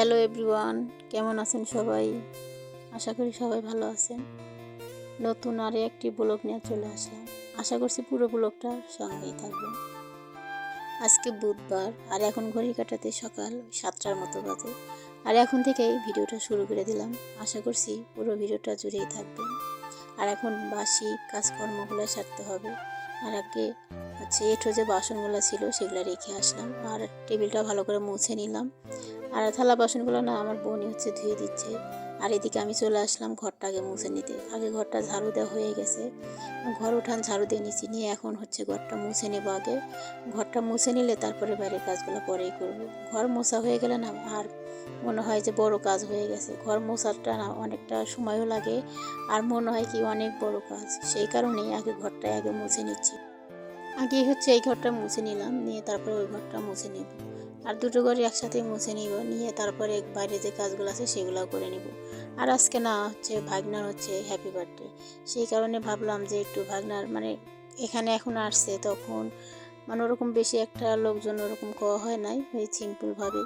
Hello everyone কেমন আছেন সবাই? আশা করি সবাই ভালো আছেন। নতুন আরও একটি ব্লগ নিয়ে চলে আসলাম। আশা করছি পুরো ব্লগটা সঙ্গেই থাকবেন। আজকে বুধবার, আর এখন ঘড়ি কাটাতে সকাল সাতটার মতো বাজে। আর এখন থেকেই ভিডিওটা শুরু করে দিলাম। আশা করছি পুরো ভিডিওটা জুড়েই থাকবেন। আর এখন বাসি কাজকর্মগুলো সারতে হবে। আর আগে হচ্ছে এঠো যে বাসনগুলো ছিল সেগুলো রেখে আসলাম। আর টেবিলটা ভালো করে মুছে নিলাম। আর থালা বাসনগুলো না আমার বোনই হচ্ছে ধুয়ে দিচ্ছে। আর এদিকে আমি চলে আসলাম ঘরটা আগে মুছে নিতে। আগে ঘরটা ঝাড়ু দেওয়া হয়ে গেছে। ঘর উঠান ঝাড়ু দিয়ে নিচ্ছি নিয়ে এখন হচ্ছে ঘরটা মুছে নেব আগে। ঘরটা মুছে নিলে তারপরে বাইরের কাজগুলো পরেই করব। ঘর মোছা হয়ে গেলে না আর মনে হয় যে বড় কাজ হয়ে গেছে। ঘর মোছাটা না অনেকটা সময়ও লাগে। আর মনে হয় কি অনেক বড় কাজ। সেই কারণেই আগে ঘরটা আগে মুছে নিচ্ছি। আগে হচ্ছে এই ঘরটা মুছে নিলাম। নিয়ে তারপরে ওই ঘরটা মুছে নেব। আর দুটো ঘরে একসাথে মুছে নিব, নিয়ে তারপরে বাইরে যে কাজগুলো আছে সেগুলো করে নিব। আর আজকে না হচ্ছে ভাগনার হচ্ছে হ্যাপি বার্থডে সেই কারণে ভাবলাম যে একটু ভাগনার মানে এখানে এখন আসছে তখন মানে ওরকম বেশি একটা লোকজন ওরকম খাওয়া হয় নাই, ওই সিম্পলভাবে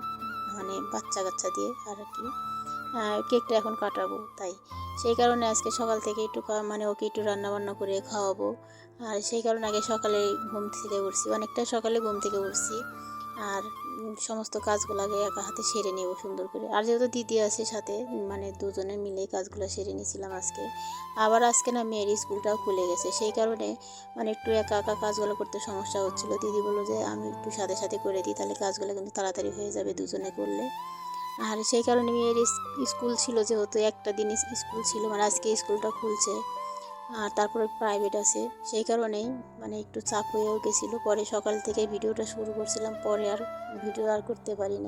মানে বাচ্চা কাচ্চা দিয়ে আর কি। কেকটা এখন কাটাবো তাই। সেই কারণে আজকে সকাল থেকে একটু মানে ওকে একটু রান্না বান্না করে খাওয়াবো। আর সেই কারণে আগে সকালে ঘুম থেকে উঠছি, অনেকটা সকালে ঘুম থেকে উঠছি। আর সমস্ত কাজগুলো আগে একা হাতে সেরে নেব সুন্দর করে। আর যেহেতু দিদি আছে সাথে মানে দুজনে মিলে কাজগুলো সেরে নিয়েছিলাম আজকে। আবার আজকে না মেয়ের স্কুলটাও খুলে গেছে, সেই কারণে মানে একটু একা একা কাজগুলো করতে সমস্যা হচ্ছিল। দিদি বলল যে, আমি একটু সাথে সাথে করে দিই, তাহলে কাজগুলো কিন্তু তাড়াতাড়ি হয়ে যাবে দুজনে করলে। আর সেই কারণে মেয়ের স্কুল ছিল, যেহেতু একটা দিন স্কুল ছিল মানে আজকে স্কুলটা খুলছে। আর তারপরে প্রাইভেট আছে। সেই কারণেই মানে একটু চাপ হয়েও গেছিল। পরে সকাল থেকে ভিডিওটা শুরু করছিলাম। পরে আর ভিডিও আর করতে পারি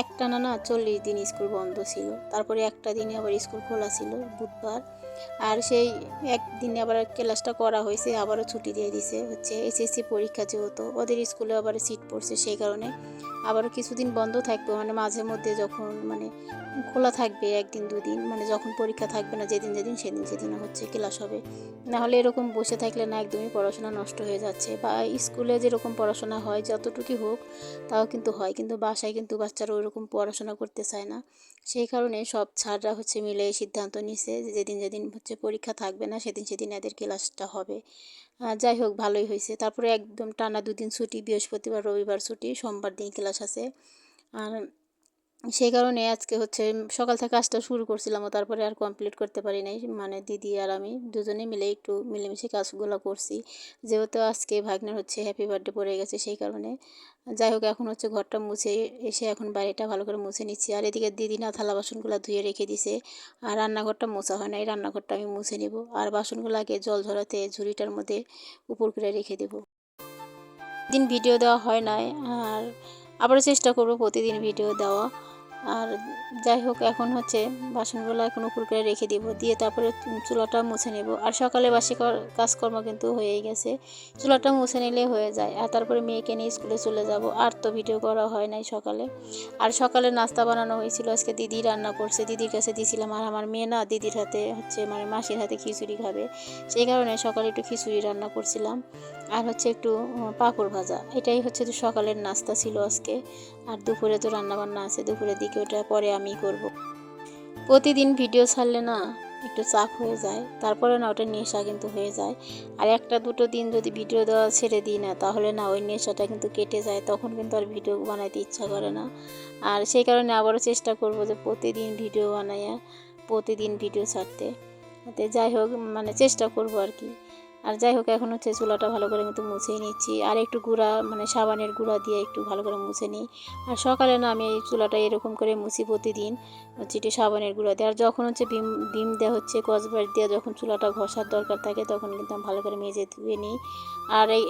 একটা না না চল্লিশ দিন স্কুল বন্ধ ছিল। তারপরে একটা দিনে আবার স্কুল খোলা ছিল বুধবার। আর সেই একদিনে আবার ক্লাসটা করা হয়েছে, আবারও ছুটি দিয়ে দিছে হচ্ছে এসএসসি পরীক্ষা যেহেতু, ওদের স্কুলে আবার সিট পড়ছে সেই কারণে আবারও কিছুদিন বন্ধ থাকবে। মানে মাঝে মধ্যে যখন মানে খোলা থাকবে একদিন, দুদিন মানে যখন পরীক্ষা থাকবে না যেদিন যেদিন, সেদিন সেদিন হচ্ছে ক্লাস হবে। নাহলে এরকম বসে থাকলে না একদমই পড়াশোনা নষ্ট হয়ে যাচ্ছে বা স্কুলে যেরকম পড়াশোনা হয় যতটুকুই হোক তাও কিন্তু হয়। কিন্তু বাসায় কিন্তু বাচ্চারা ওইরকম পড়াশোনা করতে চায় না। সেই কারণে সব ছাড়রা হচ্ছে মিলে সিদ্ধান্ত নিছে যে যেদিন যেদিন হচ্ছে পরীক্ষা থাকবে না, সেদিন সেদিন এদের ক্লাসটা হবে। যাই হোক, ভালোই হয়েছে। তারপরে একদম টানা দুদিন ছুটি, বৃহস্পতিবার, রবিবার ছুটি, সোমবার দিন ক্লাস আছে। আর সেই কারণে আজকে হচ্ছে সকাল থেকে কাজটা শুরু করছিলাম তারপরে আর কমপ্লিট করতে পারি নাই। মানে দিদি আর আমি দুজনে মিলে একটু মিলেমিশে কাজগুলো করছি। যেহেতু আজকে ভাগ্নের হচ্ছে হ্যাপি বার্থডে পড়ে গেছে সেই কারণে। যাই হোক, এখন হচ্ছে ঘরটা মুছে এসে এখন বাড়িটা ভালো করে মুছে নিচ্ছি। আর এদিকে দিদি না থালা বাসনগুলো ধুয়ে রেখে দিছে। আর রান্নাঘরটা মোছা হয় না, এই রান্নাঘরটা আমি মুছে নেব। আর বাসনগুলো আগে জল ঝরাতে ঝুড়িটার মধ্যে উপর করে রেখে দেবো। দিন ভিডিও দেওয়া হয় নাই, আর আবারও চেষ্টা করব প্রতিদিন ভিডিও দেওয়া। আর যাই হোক, এখন হচ্ছে বাসনগুলো এখন উপর করে রেখে দিব। দিয়ে তারপরে চুলাটা মুছে নেব। আর সকালে বাসি কর- কাজকর্ম কিন্তু হয়েই গেছে। চুলাটা মুছে নিলে হয়ে যায়। আর তারপরে মেয়েকে নিয়ে স্কুলে চলে যাব। আর তো ভিডিও করা হয় নাই সকালে। আর সকালে নাস্তা বানানো হয়েছিল। আজকে দিদি রান্না করছে। দিদির কাছে দিয়েছিলাম। আর আমার মেয়ে না দিদির হাতে হচ্ছে মানে মাসির হাতে খিচুড়ি খাবে। সেই কারণে সকালে একটু খিচুড়ি রান্না করছিলাম। আর হচ্ছে একটু পাঁপড় ভাজা। এটাই হচ্ছে সকালের নাস্তা ছিল আজকে। আর দুপুরে তো রান্না বান্না আছে। দুপুরের দিকে ওটা পরে আমি করব। প্রতিদিন ভিডিও ছাড়লে না একটু চাপ হয়ে যায়, তারপরে না ওটা নেশা কিন্তু হয়ে যায়। আর একটা দুটো দিন যদি ভিডিও দেওয়া ছেড়ে দিই না, তাহলে না ওই নেশাটা কিন্তু কেটে যায়, তখন কিন্তু আর ভিডিও বানাইতে ইচ্ছা করে না। আর সেই কারণে আবারও চেষ্টা করব যে প্রতিদিন ভিডিও বানাইয়া, প্রতিদিন ভিডিও ছাড়তে। যাই হোক মানে চেষ্টা করব আর কি। আর যাই হোক, এখন হচ্ছে চুলাটা ভালো করে কিন্তু মুছেই নিচ্ছি। আর একটু গুঁড়া মানে সাবানের গুঁড়া দিয়ে একটু ভালো করে মুছে নিই। আর সকালে না আমি এই চুলাটা এরকম করে মুছি প্রতিদিন, হচ্ছে একটু সাবানের গুঁড়া দিয়ে। আর যখন হচ্ছে ভিম ভিম দেওয়া হচ্ছে কসবার দিয়ে যখন চুলাটা ঘষার দরকার থাকে, তখন কিন্তু আমি ভালো করে মেজে ধুয়ে নিই। আর এই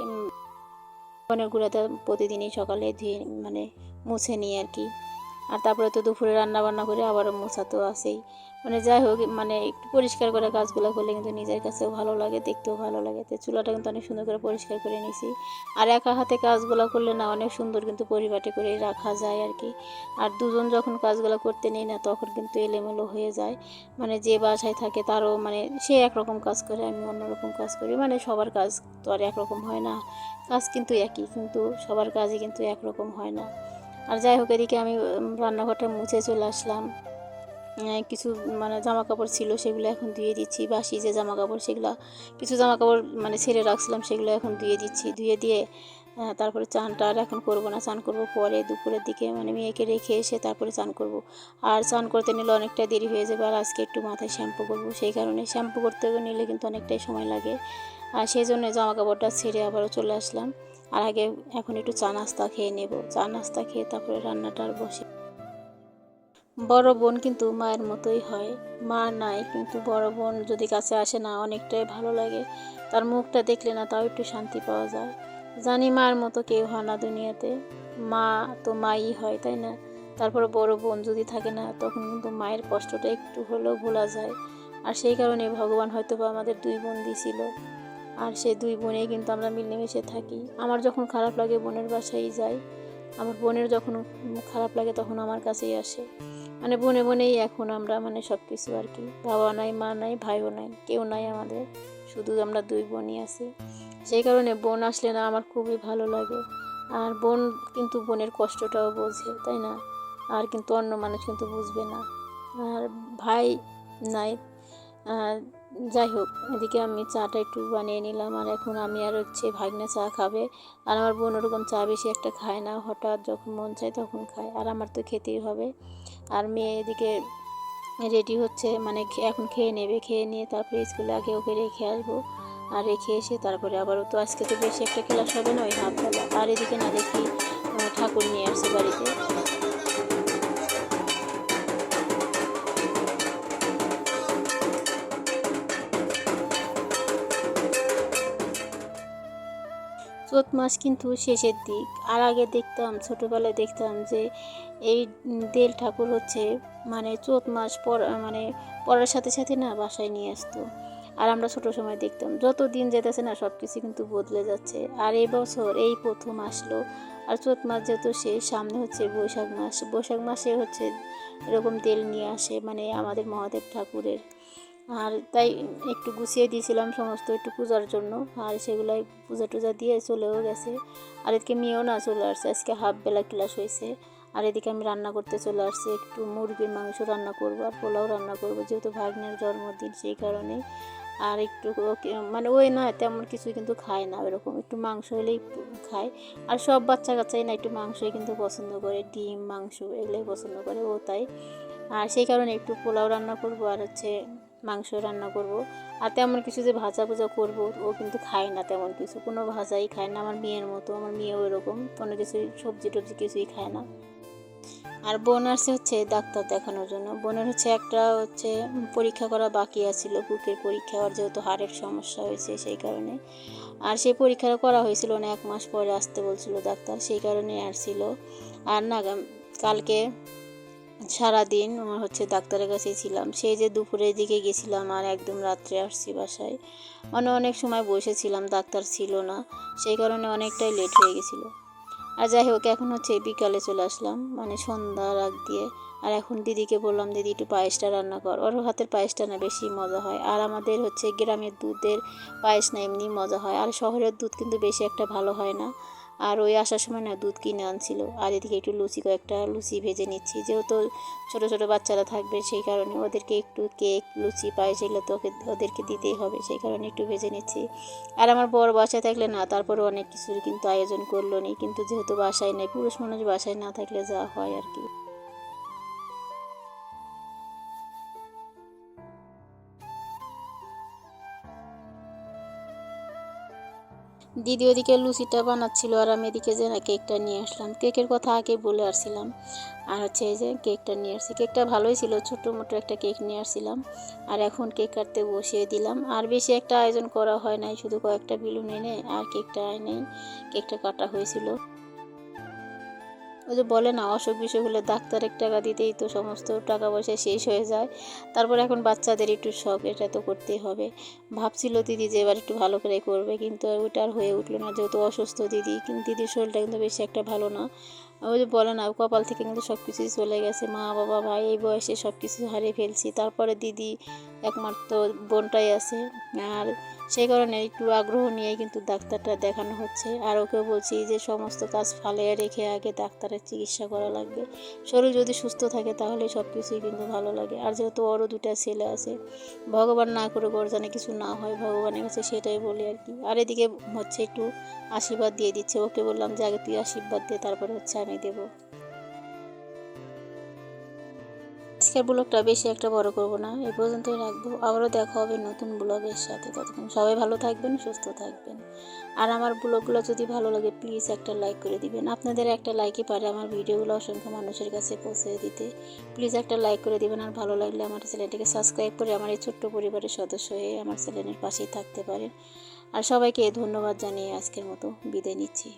সাবানের গুঁড়াটা প্রতিদিনই সকালে ধুয়ে মানে মুছে নিই আর কি। আর তারপরে তো দুপুরে রান্না বান্না করে আবারও মোছা তো আছেই। মানে যাই হোক মানে একটু পরিষ্কার করে কাজগুলো করলে কিন্তু নিজের কাছেও ভালো লাগে, দেখতেও ভালো লাগে। তো চুলাটা কিন্তু অনেক সুন্দর করে পরিষ্কার করে নিছি আর একা হাতে কাজগুলো করলে না অনেক সুন্দর কিন্তু পরিপাটি করে রাখা যায় আর কি। আর দুজন যখন কাজগুলো করতে নেই না, তখন কিন্তু এলোমেলো হয়ে যায়। মানে যে বাসায় থাকে তারও মানে সে একরকম কাজ করে, আমি অন্যরকম কাজ করি। মানে সবার কাজ তো আর একরকম হয় না। কাজ কিন্তু একই, কিন্তু সবার কাজই কিন্তু একরকম হয় না। আর যাই হোক, এদিকে আমি রান্নাঘরটা মুছে চলে আসলাম। কিছু মানে জামা কাপড় ছিল সেগুলো এখন ধুয়ে দিচ্ছি। বাসি যে জামা কাপড় সেগুলো কিছু জামা কাপড় মানে ছেড়ে রাখছিলাম, সেগুলো এখন ধুয়ে দিচ্ছি। ধুয়ে দিয়ে তারপরে চানটা আর এখন করব না। চান করব পরে দুপুরের দিকে মানে মেয়েকে রেখে এসে তারপরে চান করব। আর চান করতে নিলে অনেকটা দেরি হয়ে যাবে, আর আজকে একটু মাথায় শ্যাম্পু করব। সেই কারণে শ্যাম্পু করতে নিলে কিন্তু অনেকটাই সময় লাগে। আর সেই জন্য জামা কাপড়টা ছেড়ে আবারও চলে আসলাম। আর আগে এখন একটু চা নাস্তা খেয়ে নেব। চা নাস্তা খেয়ে তারপরে রান্নাটা আর বসে। বড় বোন কিন্তু মায়ের মতোই হয়। মা নাই, কিন্তু বড় বোন যদি কাছে আসে না, অনেকটাই ভালো লাগে। তার মুখটা দেখলে না, তাও একটু শান্তি পাওয়া যায়। জানি মার মতো কেউ হয় না দুনিয়াতে। মা তো মাই হয়, তাই না? তারপরে বড় বোন যদি থাকে না, তখন কিন্তু মায়ের কষ্টটা একটু হলেও ভোলা যায়। আর সেই কারণে ভগবান হয়তো বা আমাদের দুই বোন দিছিল। আর সেই দুই বোনেই কিন্তু আমরা মিলেমিশে থাকি। আমার যখন খারাপ লাগে, বোনের বাসায় যাই। আমার বোনের যখন খারাপ লাগে, তখন আমার কাছেই আসে। মানে বনে বনেই এখন আমরা মানে সব কিছু আর কি। বাবা নাই, মা নাই, ভাইও নাই, কেউ নাই আমাদের। শুধু আমরা দুই বোনই আছি। সেই কারণে বোন আসলে না আমার খুবই ভালো লাগে। আর বোন কিন্তু বোনের কষ্টটাও বোঝে, তাই না? আর কিন্তু অন্য মানুষ কিন্তু বুঝবে না। আর ভাই নাই যাই হোক, এদিকে আমি চাটা একটু বানিয়ে নিলাম আর এখন আমি আর হচ্ছে ভাগনা চা খাবে। আর আমার বোন ওরকম চা বেশি একটা খায় না, হঠাৎ যখন মন চায় তখন খায়, আর আমার তো খেতেই হবে। আর মেয়ে এদিকে রেডি হচ্ছে মানে এখন খেয়ে নেবে, খেয়ে নিয়ে তারপরে স্কুলে আগে ওকে রেখে আসব। আর রেখে এসে তারপরে আবারও তো আজকে তো বেশি একটা ক্লাস হবে না, ওই বেলা আর এদিকে না দেখি ঠাকুর নিয়ে আসছে বাড়িতে। চৈত মাস কিন্তু শেষের দিক। আর আগে দেখতাম, ছোটোবেলায় দেখতাম যে এই দেল ঠাকুর হচ্ছে মানে চৈত মাস পর মানে পড়ার সাথে সাথে না বাসায় নিয়ে আসতো। আর আমরা ছোটো সময় দেখতাম, যত দিন যেতেছে না সব কিছু কিন্তু বদলে যাচ্ছে। আর এই বছর এই প্রথম আসলো। আর চৈত মাস যেহেতু শেষ, সামনে হচ্ছে বৈশাখ মাস। বৈশাখ মাসে হচ্ছে এরকম তেল নিয়ে আসে মানে আমাদের মহাদেব ঠাকুরের। আর তাই একটু গুছিয়ে দিয়েছিলাম সমস্ত একটু পূজার জন্য। আর সেগুলাই পূজা টুজা দিয়ে চলেও গেছে। আর এদিকে মেয়েও না চলে আসছে, আজকে হাফ বেলা ক্লাস হয়েছে। আর এদিকে আমি রান্না করতে চলে আসছি, একটু মুরগির মাংস রান্না করব আর পোলাও রান্না করব, যেহেতু ভাগ্নের জন্মদিন সেই কারণে। আর একটু মানে ওই না, তেমন কিছু কিন্তু খায় না এরকম একটু মাংস হলেই খায়। আর সব বাচ্চা কাচ্চাই না একটু মাংসই কিন্তু পছন্দ করে, ডিম, মাংস এগুলোই পছন্দ করে, ও তাই। আর সেই কারণে একটু পোলাও রান্না করব আর হচ্ছে মাংস রান্না করব। আর তেমন কিছু যে ভাজা ভুজা করব, ও কিন্তু খায় না তেমন কিছু। কোনো ভাজাই খায় না, আমার মেয়ের মতো, আমার মেয়েও এরকম। কোনো কিছু সবজি টবজি কিছুই খায় না। আর বোন আসছে হচ্ছে ডাক্তার দেখানোর জন্য। বোনের হচ্ছে একটা হচ্ছে পরীক্ষা করা বাকি আছিল, বুকের পরীক্ষা। আর যেহেতু হাড়ের সমস্যা হয়েছে সেই কারণে। আর সেই পরীক্ষাটা করা হয়েছিল না, এক মাস পরে আসতে বলছিল ডাক্তার। সেই কারণে আসছিল। আর না, কালকে সারাদিন আমার হচ্ছে ডাক্তারের কাছে ছিলাম। সেই যে দুপুরের দিকে গেছিলাম আর একদম রাত্রে আসছি বাসায়। মানে অনেক সময় বসেছিলাম ডাক্তার ছিল না। সেই কারণে অনেকটাই লেট হয়ে গেছিল। আর যাই হোক, এখন হচ্ছে বিকালে চলে আসলাম। মানে সন্ধ্যার আগ দিয়ে। আর এখন দিদিকে বললাম, দিদি, একটু পায়েসটা রান্না কর। ওর হাতের পায়েসটা না বেশি মজা হয়। আর আমাদের হচ্ছে গ্রামের দুধের পায়েস না এমনি মজা হয়। আর শহরের দুধ কিন্তু বেশি একটা ভালো হয় না। আর ওই আসার সময় না দুধ কিনে আনছিল। আর এদিকে একটু লুচি কয়েকটা লুচি ভেজে নিচ্ছি। যেহেতু ছোটো ছোটো বাচ্চারা থাকবে, সেই কারণে ওদেরকে একটু কেক, লুচি পায় সেগুলো তো ওদেরকে দিতেই হবে, সেই কারণে একটু ভেজে নিচ্ছি। আর আমার বড় বাসায় থাকলে না তারপরে অনেক কিছুর কিন্তু আয়োজন করল নি। কিন্তু যেহেতু বাসায় নেই, পুরুষ মানুষ বাসায় না থাকলে যা হয় আর কি। দিদি ওদিকে লুচিটা বানাচ্ছিল আর আমি এদিকে যে কেকটা নিয়ে আসলাম। কেকের কথা আগে বলে আসছিলাম। আর হচ্ছে এই যে কেকটা নিয়ে আসছি। কেকটা ভালোই ছিল, ছোটো মোটো একটা কেক নিয়ে আসছিলাম। আর এখন কেক কাটতে বসিয়ে দিলাম। আর বেশি একটা আয়োজন করা হয় নাই, শুধু কয়েকটা বেলুন এনে আর কেকটা আয় নেই। কেকটা কাটা হয়েছিল। ওই যে বলে না, অসুখ বিসুখ হলে ডাক্তারের টাকা দিতেই তো সমস্ত টাকা পয়সা শেষ হয়ে যায়। তারপর এখন বাচ্চাদের একটু শখ, এটা তো করতেই হবে। ভাবছিল দিদি যে এবার একটু ভালো করে করবে, কিন্তু ওইটা আর হয়ে উঠল না। যেহেতু অসুস্থ দিদি, কিন্তু দিদির শরীরটা কিন্তু বেশি একটা ভালো না। ওই যে বলে না, কপাল থেকে কিন্তু সব কিছুই চলে গেছে। মা, বাবা, ভাই, এই বয়সে সব কিছু হারিয়ে ফেলছি। তারপরে দিদি একমাত্র বোনটাই আছে। আর সেই কারণে একটু আগ্রহ নিয়ে কিন্তু ডাক্তারটা দেখানো হচ্ছে। আর ওকে বলছি যে, সমস্ত কাজ ফালিয়ে রেখে আগে ডাক্তারের চিকিৎসা করা লাগবে। শরীর যদি সুস্থ থাকে তাহলে সব কিছুই কিন্তু ভালো লাগে। আর যেহেতু ওরও দুটা ছেলে আছে, ভগবান না করে ওর জানে কিছু না হয়, ভগবানের কাছে সেটাই বলি আর কি। আর এদিকে হচ্ছে একটু আশীর্বাদ দিয়ে দিচ্ছে। ওকে বললাম যে, আগে তুই আশীর্বাদ দে, তারপরে হচ্ছে আমি দেবো। আজকের ব্লগটা বেশি একটা বড় করব না এই পর্যন্তই রাখব। আবারও দেখা হবে নতুন ব্লগের সাথে। ততক্ষণ সবাই ভালো থাকবেন, সুস্থ থাকবেন। আর আমার ব্লগগুলো যদি ভালো লাগে প্লিজ একটা লাইক করে দিবেন। আপনাদের একটা লাইকই পারে আমার ভিডিওগুলো অসংখ্য মানুষের কাছে পৌঁছে দিতে। প্লিজ একটা লাইক করে দিবেন, আর ভালো লাগলে আমার চ্যানেলটিকে সাবস্ক্রাইব করে আমার এই ছোট্ট পরিবারের সদস্য হয়ে আমার চ্যানেলের পাশেই থাকতে পারেন। আর সবাইকে ধন্যবাদ জানিয়ে আজকের মতো বিদায় নিচ্ছি।